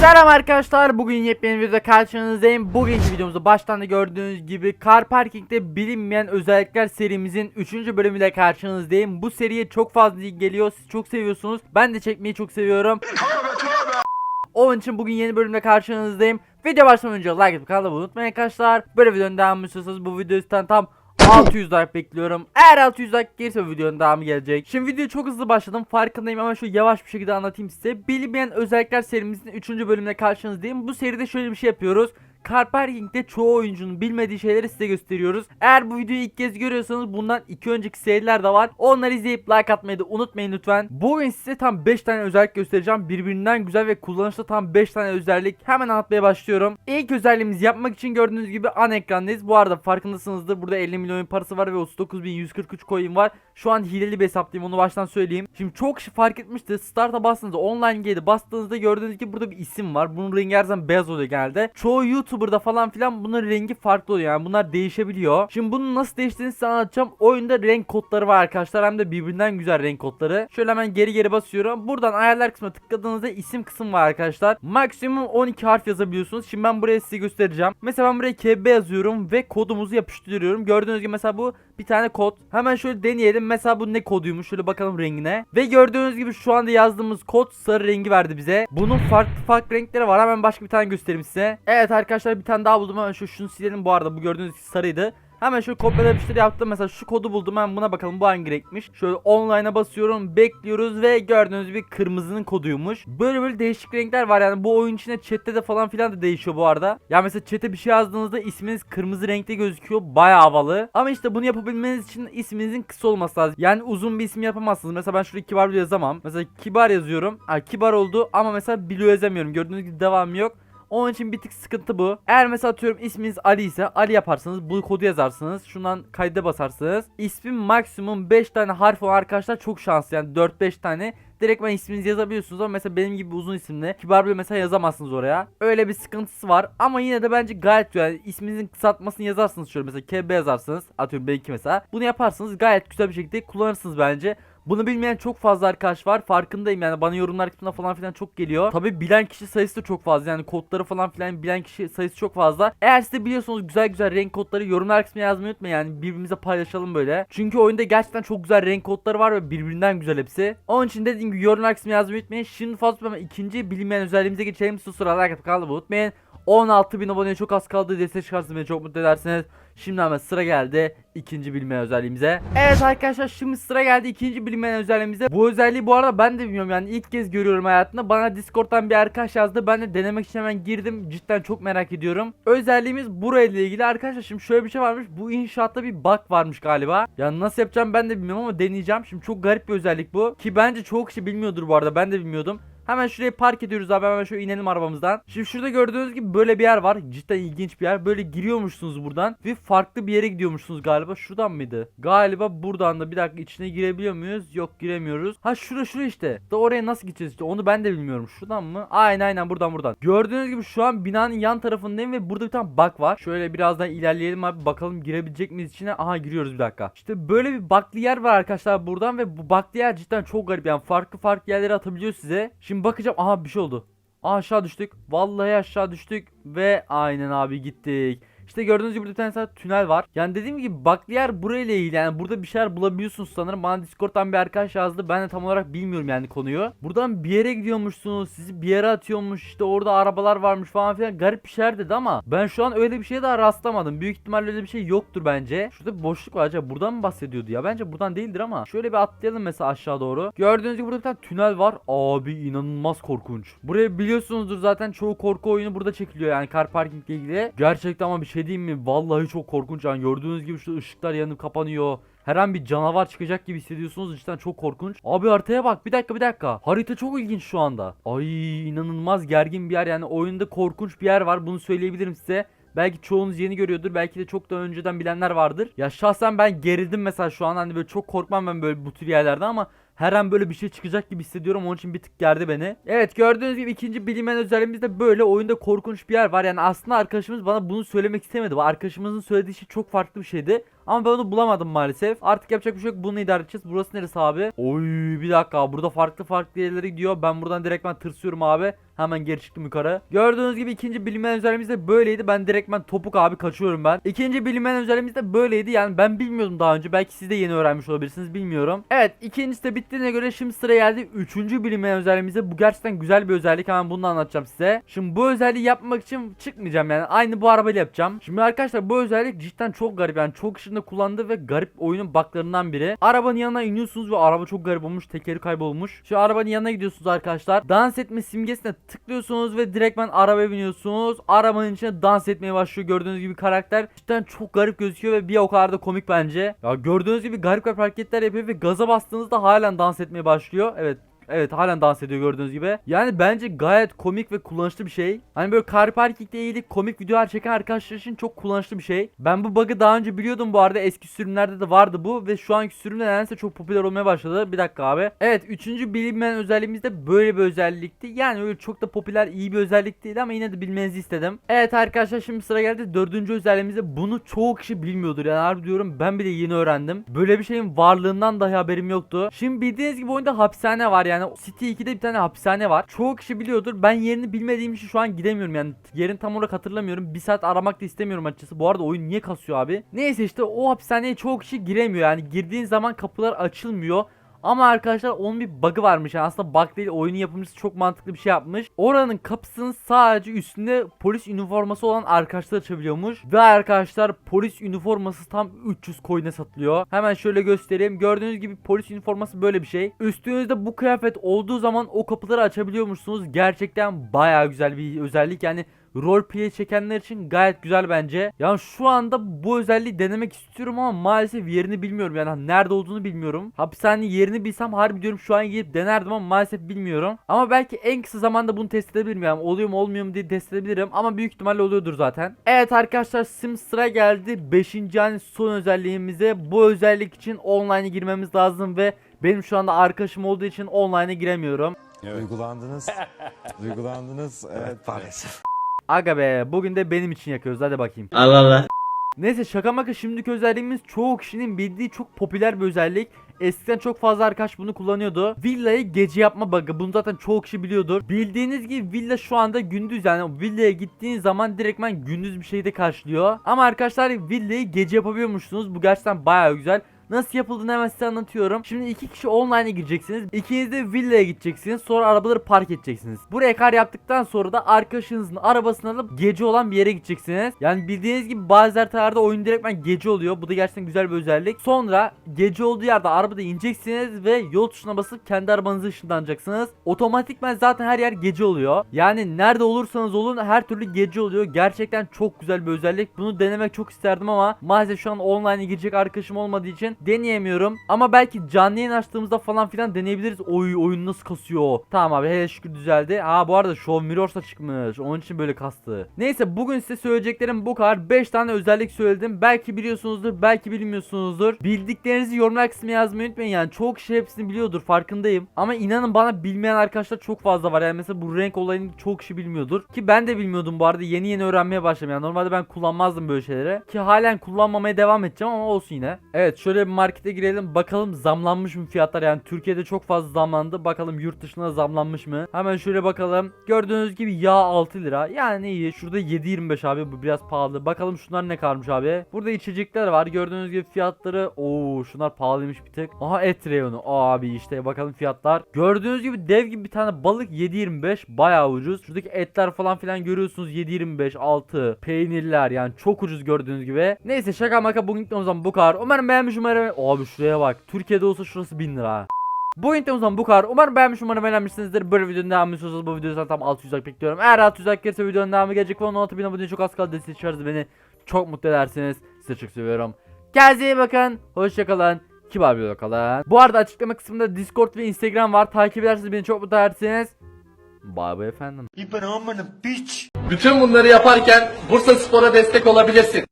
Selam arkadaşlar bugün yepyeni videoda karşınızdayım. Bugünkü videomuzda baştan da gördüğünüz gibi Car Parking'de bilinmeyen özellikler serimizin 3. bölümüyle karşınızdayım. Bu seriye çok fazla ilgi geliyor siz çok seviyorsunuz. Ben de çekmeyi çok seviyorum. Onun için bugün yeni bölümde karşınızdayım. Video başlamadan önce like atıp kanalı unutmayın arkadaşlar. Böyle videonun devamı istiyorsanız bu videoyu tam 600 like bekliyorum. Eğer 600 like gelirse videonun devamı gelecek. Şimdi videoya çok hızlı başladım. Farkındayım ama şu yavaş bir şekilde anlatayım size. Bilinmeyen özellikler serimizin 3. bölümüne karşınızdayım. Bu seride şöyle bir şey yapıyoruz. Car Parking'de çoğu oyuncunun bilmediği şeyleri size gösteriyoruz. Eğer bu videoyu ilk kez görüyorsanız bundan iki önceki seriler de var. Onları izleyip like atmayı da unutmayın lütfen. Bugün size tam 5 tane özellik göstereceğim. Birbirinden güzel ve kullanışlı tam 5 tane özellik. Hemen anlatmaya başlıyorum. İlk özelliğimizi yapmak için gördüğünüz gibi ana ekrandayız. Bu arada farkındasınızdır. Burada 50 milyon parası var ve 39.143 coin var. Şu an hileli bir hesaplayayım onu baştan söyleyeyim. Şimdi çok kişi fark etmişti. Start'a bastığınızda online geldi. Bastığınızda gördüğünüz gibi burada bir isim var. Bunun rengi her zaman beyaz oluyor genelde. Çoğu YouTuber'da falan filan bunun rengi farklı oluyor. Yani bunlar değişebiliyor. Şimdi bunun nasıl değiştiğini size anlatacağım. Oyunda renk kodları var arkadaşlar. Hem de birbirinden güzel renk kodları. Şöyle hemen geri geri basıyorum. Buradan ayarlar kısmına tıkladığınızda isim kısım var arkadaşlar. Maksimum 12 harf yazabiliyorsunuz. Şimdi ben buraya size göstereceğim. Mesela ben buraya KB yazıyorum ve kodumuzu yapıştırıyorum. Gördüğünüz gibi mesela bu bir tane kod. Hemen şöyle deneyelim. Mesela bu ne koduymuş? Şöyle bakalım rengine. Ve gördüğünüz gibi şu anda yazdığımız kod sarı rengi verdi bize. Bunun farklı farklı renkleri var. Hemen başka bir tane göstereyim size. Evet arkadaşlar bir tane daha buldum. Hemen şu şunu silelim bu arada. Bu gördüğünüz sarıydı. Hemen şöyle kopyala yapıştır yaptım. Mesela şu kodu buldum. Hemen buna bakalım bu hangi renkmiş. Şöyle online'a basıyorum. Bekliyoruz ve gördüğünüz gibi kırmızının koduymuş. Böyle böyle değişik renkler var yani. Bu oyun içinde chatte de falan filan da değişiyor bu arada. Ya mesela chat'e bir şey yazdığınızda isminiz kırmızı renkte gözüküyor. Bayağı havalı. Ama işte bunu yapabilmeniz için isminizin kısa olması lazım. Yani uzun bir isim yapamazsınız. Mesela ben şuraya kibar yazamam. Mesela kibar yazıyorum. Ha, kibar oldu ama mesela Bilo yazamıyorum. Gördüğünüz gibi devamı yok. Onun için bir tık sıkıntı bu. Eğer mesela atıyorum isminiz Ali ise Ali yaparsınız. Bu kodu yazarsınız. Şundan kayda basarsınız. İsmin maksimum 5 tane harf olan arkadaşlar çok şanslı. Yani 4-5 tane. Direkt ben isminizi yazabiliyorsunuz ama mesela benim gibi uzun isimli kibar bir mesela yazamazsınız oraya. Öyle bir sıkıntısı var ama yine de bence gayet güzel. Yani isminizin kısaltmasını yazarsınız şöyle mesela KB yazarsınız. Atıyorum belki mesela. Bunu yaparsınız gayet güzel bir şekilde kullanırsınız bence. Bunu bilmeyen çok fazla arkadaş var. Farkındayım yani bana yorumlar kısmında falan filan çok geliyor. Tabi bilen kişi sayısı da çok fazla. Yani kodları falan filan bilen kişi sayısı çok fazla. Eğer siz de biliyorsanız güzel güzel renk kodları yorumlar kısmına yazmayı unutmayın. Yani birbirimize paylaşalım böyle. Çünkü oyunda gerçekten çok güzel renk kodları var ve birbirinden güzel hepsi. Onun için dediğim gibi yorumlar kısmına yazmayı unutmayın. Şimdi fazla ikinci bilinmeyen özelliğimize geçelim. Siz sıralar kanalıma unutmayın. 16 bin aboneye çok az kaldı. Destek çıkarsınız beni çok mutlu edersiniz. Şimdi ama sıra geldi ikinci bilinmeyen özelliğimize. Evet arkadaşlar şimdi sıra geldi ikinci bilinmeyen özelliğimize. Bu özelliği bu arada ben de bilmiyorum yani ilk kez görüyorum hayatımda. Bana Discord'dan bir arkadaş yazdı. Ben de denemek için hemen girdim. Cidden çok merak ediyorum. Özelliğimiz burayla ilgili arkadaşlar. Şimdi şöyle bir şey varmış. Bu inşaatta bir bug varmış galiba. Yani nasıl yapacağım ben de bilmiyorum ama deneyeceğim. Şimdi çok garip bir özellik bu. Ki bence çoğu kişi bilmiyordur bu arada. Ben de bilmiyordum. Hemen şuraya park ediyoruz abi hemen şöyle inelim arabamızdan. Şimdi şurada gördüğünüz gibi böyle bir yer var. Cidden ilginç bir yer. Böyle giriyormuşsunuz buradan. Ve farklı bir yere gidiyormuşsunuz galiba. Şuradan mıydı? Galiba buradan da bir dakika içine girebiliyor muyuz? Yok giremiyoruz. Ha şura şura işte. Da oraya nasıl gideceğiz işte onu ben de bilmiyorum. Şuradan mı? Aynen aynen buradan buradan. Gördüğünüz gibi şu an binanın yan tarafındayım ve burada bir tane bug var. Şöyle birazdan ilerleyelim abi bakalım girebilecek miyiz içine? Aha giriyoruz bir dakika. İşte böyle bir bug'lı yer var arkadaşlar buradan ve bu bug'lı yer cidden çok garip yani farklı farklı yerlere atabiliyor size. Şimdi bakacağım aha bir şey oldu. Aşağı düştük. Vallahi aşağı düştük ve aynen abi gittik. İşte gördüğünüz gibi burada bir tane sadece tünel var. Yani dediğim gibi baklı yer burayla ilgili. Yani burada bir şeyler bulabiliyorsunuz sanırım. Bana Discord'dan bir arkadaş yazdı. Ben de tam olarak bilmiyorum yani konuyu. Buradan bir yere gidiyormuşsunuz. Sizi bir yere atıyormuş. İşte orada arabalar varmış falan filan. Garip bir şeyler dedi ama ben şu an öyle bir şeye daha rastlamadım. Büyük ihtimalle öyle bir şey yoktur bence. Şurada bir boşluk var. Acaba buradan mı bahsediyordu ya? Bence buradan değildir ama. Şöyle bir atlayalım mesela aşağı doğru. Gördüğünüz gibi burada bir tane tünel var. Abi inanılmaz korkunç. Burayı biliyorsunuzdur zaten çoğu korku oyunu burada çekiliyor yani car parking ile ilgili. Gerçekten ama bir şey diyeyim mi? Vallahi çok korkunç yani gördüğünüz gibi şu ışıklar yanıp kapanıyor. Her an bir canavar çıkacak gibi hissediyorsunuz cidden çok korkunç. Abi haritaya bak bir dakika bir dakika. Harita çok ilginç şu anda. Ay inanılmaz gergin bir yer yani oyunda korkunç bir yer var bunu söyleyebilirim size. Belki çoğunuz yeni görüyordur. Belki de çok daha önceden bilenler vardır. Ya şahsen ben gerildim mesela şu an. Hani böyle çok korkmam ben böyle bu tür yerlerde ama her an böyle bir şey çıkacak gibi hissediyorum. Onun için bir tık gerdi beni. Evet gördüğünüz gibi ikinci bilinmeyen özelliğimiz de böyle. Oyunda korkunç bir yer var. Yani aslında arkadaşımız bana bunu söylemek istemedi. Arkadaşımızın söylediği şey çok farklı bir şeydi. Ama ben onu bulamadım maalesef. Artık yapacak bir şey yok. Bunu idare edeceğiz. Burası neresi abi? Oy bir dakika. Burada farklı farklı yerlere gidiyor. Ben buradan direktmen tırsıyorum abi. Hemen geri çıktım yukarı. Gördüğünüz gibi ikinci bilinmeyen özelliğimiz de böyleydi. Ben direktmen topuk abi kaçıyorum ben. İkinci bilinmeyen özelliğimiz de böyleydi. Yani ben bilmiyordum daha önce. Belki siz de yeni öğrenmiş olabilirsiniz bilmiyorum. Evet ikincisi de bittiğine göre şimdi sıra geldi. Üçüncü bilinmeyen özelliğimize. Bu gerçekten güzel bir özellik. Hemen bunu anlatacağım size. Şimdi bu özelliği yapmak için çıkmayacağım yani. Aynı bu arabayla yapacağım. Şimdi arkadaşlar bu özellik cidden çok garip. Yani çok kişinin kullandığı ve garip oyunun baklarından biri. Arabanın yanına iniyorsunuz ve araba çok garip olmuş. Tekeri kaybolmuş. Şu arabanın yanına gidiyorsunuz arkadaşlar. Dans etme simgesine tıklıyorsunuz ve direktmen arabaya biniyorsunuz. Arabanın içine dans etmeye başlıyor. Gördüğünüz gibi karakter cidden çok garip gözüküyor ve bir o kadar da komik bence. Ya gördüğünüz gibi garip garip hareketler yapıyor ve gaza bastığınızda halen dans etmeye başlıyor. Evet Evet halen dans ediyor gördüğünüz gibi. Yani bence gayet komik ve kullanışlı bir şey. Hani böyle car parking'le ilgili komik videolar çeken arkadaşlar için çok kullanışlı bir şey. Ben bu bug'ı daha önce biliyordum bu arada. Eski sürümlerde de vardı bu ve şu anki sürümde nedense çok popüler olmaya başladı. Bir dakika abi. Evet üçüncü bilinmeyen özelliğimiz de böyle bir özellikti. Yani öyle çok da popüler iyi bir özellik değil ama yine de bilmenizi istedim. Evet arkadaşlar şimdi sıra geldi dördüncü özelliğimizde. Bunu çoğu kişi bilmiyordur. Yani harbi diyorum ben bile yeni öğrendim. Böyle bir şeyin varlığından dahi haberim yoktu. Şimdi bildiğiniz gibi oyunda hapishane var yani City 2'de bir tane hapishane var. Çoğu kişi biliyordur. Ben yerini bilmediğim için şu an gidemiyorum yani. Yerini tam olarak hatırlamıyorum. Bir saat aramak da istemiyorum açıkçası. Bu arada oyun niye kasıyor abi? Neyse işte o hapishaneye çoğu kişi giremiyor yani. Girdiğin zaman kapılar açılmıyor. Ama arkadaşlar onun bir bug'ı varmış. Yani aslında bug değil oyunun yapımcısı çok mantıklı bir şey yapmış. Oranın kapısının sadece üstünde polis üniforması olan arkadaşlar açabiliyormuş. Ve arkadaşlar polis üniforması tam 300 coin'e satılıyor. Hemen şöyle göstereyim. Gördüğünüz gibi polis üniforması böyle bir şey. Üstünüzde bu kıyafet olduğu zaman o kapıları açabiliyormuşsunuz. Gerçekten baya güzel bir özellik. Yani roleplay çekenler için gayet güzel bence. Yani şu anda bu özelliği denemek istiyorum ama maalesef yerini bilmiyorum. Yani nerede olduğunu bilmiyorum. Hapishane yerini bilsem harbi diyorum şu an gidip denerdim ama maalesef bilmiyorum. Ama belki en kısa zamanda bunu test edebilirim. Yani oluyor mu olmuyor mu diye test edebilirim. Ama büyük ihtimalle oluyordur zaten. Evet arkadaşlar sim sıra geldi. 5. yani son özelliğimize. Bu özellik için online'a girmemiz lazım ve benim şu anda arkadaşım olduğu için online'a giremiyorum. Duygulandınız. Duygulandınız. Evet maalesef. Aga be bugün de benim için yakıyoruz hadi bakayım. Allah Allah. Neyse şaka maka şimdiki özelliğimiz çoğu kişinin bildiği çok popüler bir özellik. Eskiden çok fazla arkadaş bunu kullanıyordu. Villayı gece yapma bug'ı. Bunu zaten çoğu kişi biliyordur. Bildiğiniz gibi villa şu anda gündüz yani villaya gittiğiniz zaman direktmen gündüz bir şeyde karşılıyor. Ama arkadaşlar villayı gece yapabiliyormuşsunuz. Bu gerçekten bayağı güzel. Nasıl yapıldığını hemen size anlatıyorum. Şimdi iki kişi online'a gireceksiniz. İkiniz de villaya gideceksiniz. Sonra arabaları park edeceksiniz. Buraya kar yaptıktan sonra da arkadaşınızın arabasını alıp gece olan bir yere gideceksiniz. Yani bildiğiniz gibi bazı haritalarda oyun direktmen gece oluyor. Bu da gerçekten güzel bir özellik. Sonra gece olduğu yerde arabada ineceksiniz ve yol tuşuna basıp kendi arabanızı ışınlanacaksınız. Otomatikman zaten her yer gece oluyor. Yani nerede olursanız olun her türlü gece oluyor. Gerçekten çok güzel bir özellik. Bunu denemek çok isterdim ama maalesef şu an online'a girecek arkadaşım olmadığı için deneyemiyorum. Ama belki canlı yayın açtığımızda falan filan deneyebiliriz. Oy oyun nasıl kasıyor. Tamam abi hele şükür düzeldi. Ha bu arada Show Mirrors da çıkmış. Onun için böyle kastı. Neyse bugün size söyleyeceklerim bu kadar. 5 tane özellik söyledim. Belki biliyorsunuzdur belki bilmiyorsunuzdur. Bildiklerinizi yorumlar kısmına yazmayı unutmayın. Yani çoğu kişi hepsini biliyordur farkındayım. Ama inanın bana bilmeyen arkadaşlar çok fazla var. Yani mesela bu renk olayını çoğu kişi bilmiyordur. Ki ben de bilmiyordum bu arada. Yeni yeni öğrenmeye başladım. Yani normalde ben kullanmazdım böyle şeyleri. Ki halen kullanmamaya devam edeceğim ama olsun yine. Evet şöyle bir markete girelim. Bakalım zamlanmış mı fiyatlar? Yani Türkiye'de çok fazla zamlandı. Bakalım yurt dışında zamlanmış mı? Hemen şöyle bakalım. Gördüğünüz gibi yağ 6 lira. Yani iyi. Şurada 7.25 abi. Bu biraz pahalı. Bakalım şunlar ne karmış abi. Burada içecekler var. Gördüğünüz gibi fiyatları. Oo şunlar pahalıymış bir tık. Aha et reyonu. Abi işte bakalım fiyatlar. Gördüğünüz gibi dev gibi bir tane balık 7.25. Bayağı ucuz. Şuradaki etler falan filan görüyorsunuz. 7.25 6 peynirler yani çok ucuz gördüğünüz gibi. Neyse şaka maka bugün zaman bu kadar. Umarım beğenmiş umarım. Abi şuraya bak. Türkiye'de olsa şurası 1000 lira. Bu zaman bu kadar. Umarım beğenmiş umarım beğenmişsinizdir. Böyle videonun devamı istiyorsanız bu videoyu tam 600 like bekliyorum. Eğer 600 like gelirse videonun devamı gelecek. Ve 16 bin abone çok az kaldı. Destek çıkarız beni. Çok mutlu edersiniz. Size çok seviyorum. Kendinize iyi bakın. Hoşçakalın. Kibar bir kalın. Bu arada açıklama kısmında Discord ve Instagram var. Takip ederseniz beni çok mutlu edersiniz. Bay bay efendim. Bütün bunları yaparken Bursa Spor'a destek olabilirsin.